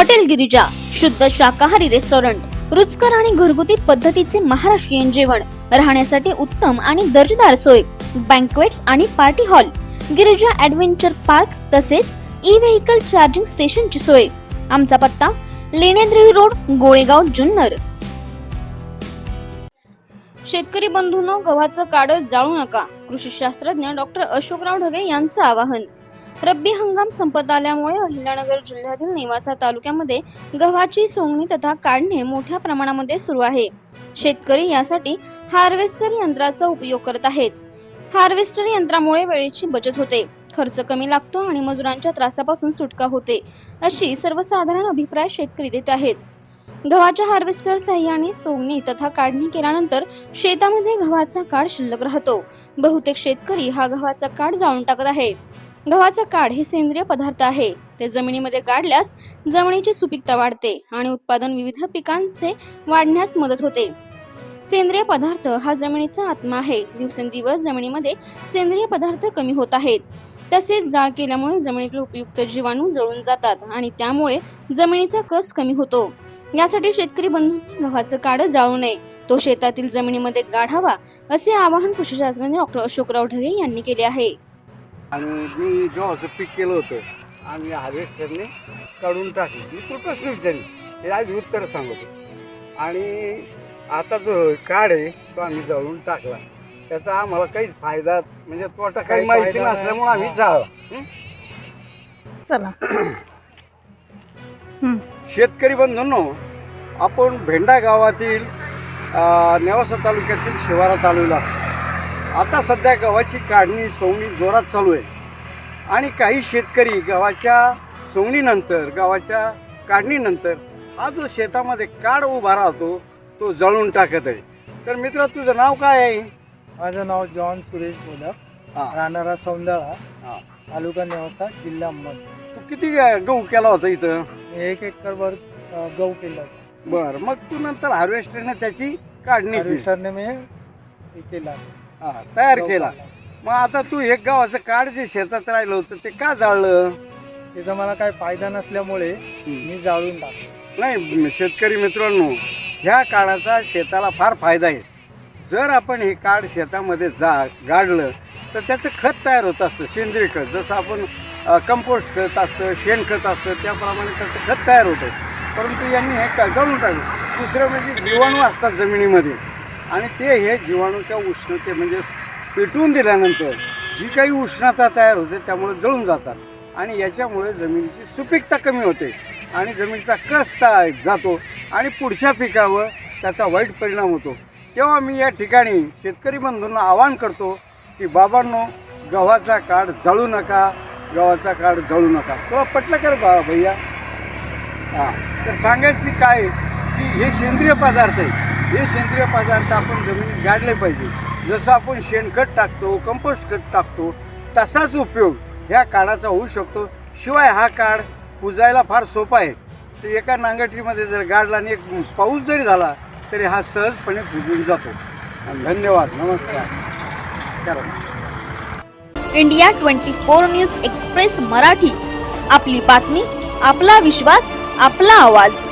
Hotel Girija शुद्ध शाकाहारी restaurant रुचकर आणि घरगुती पद्धतीचे महाराष्ट्रीयन जेवण राहण्यासाठी उत्तम आणि दर्जेदार सोय बँकवेट्स आणि party hall Girija adventure park तसेच ई व्हेकल चार्जिंग स्टेशनची सोय. आमचा पत्ता लेण्याद्री रोड गोळेगाव जुन्नर. शेतकरी बंधूंनो गव्हाचं काड जाळू नका. कृषी शास्त्रज्ञ डॉक्टर अशोकराव ढगे यांचं आवाहन. रब्बी हंगाम संपत आल्यामुळे अहिल्यानगर जिल्ह्यातील नेवासा तालुक्यामध्ये गव्हाची सोंगणी तथा काढणे मोठ्या प्रमाणामध्ये सुरू आहे. शेतकरी यासाठी हार्वेस्टर यंत्राचा उपयोग करत आहेत. हार्वेस्टर यंत्रामुळे वेळेची बचत होते. खर्च कमी लागतो आणि मजुरांच्या त्रासापासून सुटका होते अशी सर्वसाधारण अभिप्राय शेतकरी देत आहेत. गव्हाच्या हार्वेस्टर सहाय्याने सोंगणी तथा काढणी केल्यानंतर शेतामध्ये गव्हाचा काढ शिल्लक राहतो. बहुतेक शेतकरी हा गव्हाचा काढ जाळून टाकत आहे. गव्हाचं काढ हे सेंद्रिय पदार्थ आहे. ते जमिनीमध्ये गाडल्यास जमिनीची सुपीकता वाढते आणि उत्पादन विविध पिकांचे वाढण्यास मदत होते. सेंद्रिय पदार्थ हा जमिनीचा आत्मा आहे. दिवसेंदिवस जमिनीमध्ये सेंद्रिय पदार्थ कमी होत आहेत. तसेच जाळ केल्यामुळे जमिनीतील उपयुक्त जीवाणू जळून जातात आणि त्यामुळे जमिनीचा कस कमी होतो. यासाठी शेतकरी बंधूंनी गव्हाचं काढ जाळू नये. तो शेतातील जमिनीमध्ये गाढावा असे आवाहन कृषीशास्त्रज्ञ डॉक्टर अशोकराव ढगे यांनी केले आहे. आणि मी गव्हाचं पीक केलं होतं आम्ही हार्वेस्टरने काढून टाकली. मी तो प्रश्न विचारली. हे आज उत्तर सांगतो. आणि आता जो काढ आहे तो आम्ही जळून टाकला. त्याचा आम्हाला काहीच फायदा म्हणजे तोटा काही काही माहिती नसल्यामुळे आम्ही. जाळला हं? चला. शेतकरी बंधूंनो आपण भेंडा गावातील नेवासा तालुक्यातील शिवारा तालुक्याला आता सध्या गव्हाची काढणी सोंगणी जोरात चालू आहे. आणि काही शेतकरी गव्हाच्या सोंगणीनंतर गव्हाच्या काढणीनंतर हा जो शेतामध्ये काड उभा राहतो तो जळून टाकत आहे. तर मित्र तुझं नाव काय आहे? माझं नाव जॉन सुरेश बोलक. हां. राहणारा सौंदळा. हां. तालुका नेवासा जिल्हा अहमद तू किती ग- गहू केला होता इथं? एक एकरवर अ, गहू केला होता. बरं मग तू नंतर हार्वेस्टरने त्याची काढणी केली. हार्वेस्टरने मी हे केला. हां तयार केला. मग आता तू एक गावाचं काढ जे शेतात राहिलं होतं ते का जाळलं? त्याचा मला काही फायदा नसल्यामुळे मी जाळून टाकलो. नाही शेतकरी मित्रांनो ह्या काळाचा शेताला फार फायदा आहे. जर आपण हे काढ शेतामध्ये जा गाडलं तर त्याचं खत तयार होत असतं सेंद्रिय खत. जसं आपण अ, कंपोस्ट खत असतं शेणखत असतं त्याप्रमाणे त्याचं खत तयार होतं. परंतु यांनी हे का जाळून टाकलं. दुसरं म्हणजे जीवाणू असतात जमिनीमध्ये. आणि ते हे जीवाणूच्या उष्णते म्हणजे पेटवून दिल्यानंतर जी काही उष्णता तयार होते त्यामुळे जळून जातात. आणि याच्यामुळे जमिनीची सुपीकता कमी होते आणि जमिनीचा कस जातो आणि पुढच्या पिकावर त्याचा वाईट परिणाम होतो. तेव्हा मी या ठिकाणी शेतकरी बंधूंना आवाहन करतो की बाबांनो गव्हाचा काढ जळू नका गव्हाचा काढ जळू नका. तुला पटलं कर बा भैया. हां तर सांगायची काय की हे सेंद्रिय पदार्थ आहे. हे सेंद्रिय पदार्थ आपण जमिनीत गाडले पाहिजे. जसं आपण शेणखत टाकतो कंपोस्ट खत टाकतो तसाच उपयोग ह्या काळाचा होऊ शकतो. शिवाय हा काळ पुजायला फार सोपा आहे. तर एका नांगटीमध्ये जर गाडला आणि एक पाऊस जरी झाला तरी हा सहजपणे पुजून जातो. धन्यवाद. नमस्कार. India twenty four news express Marathi. आपली बातमी आपला विश्वास आपला आवाज.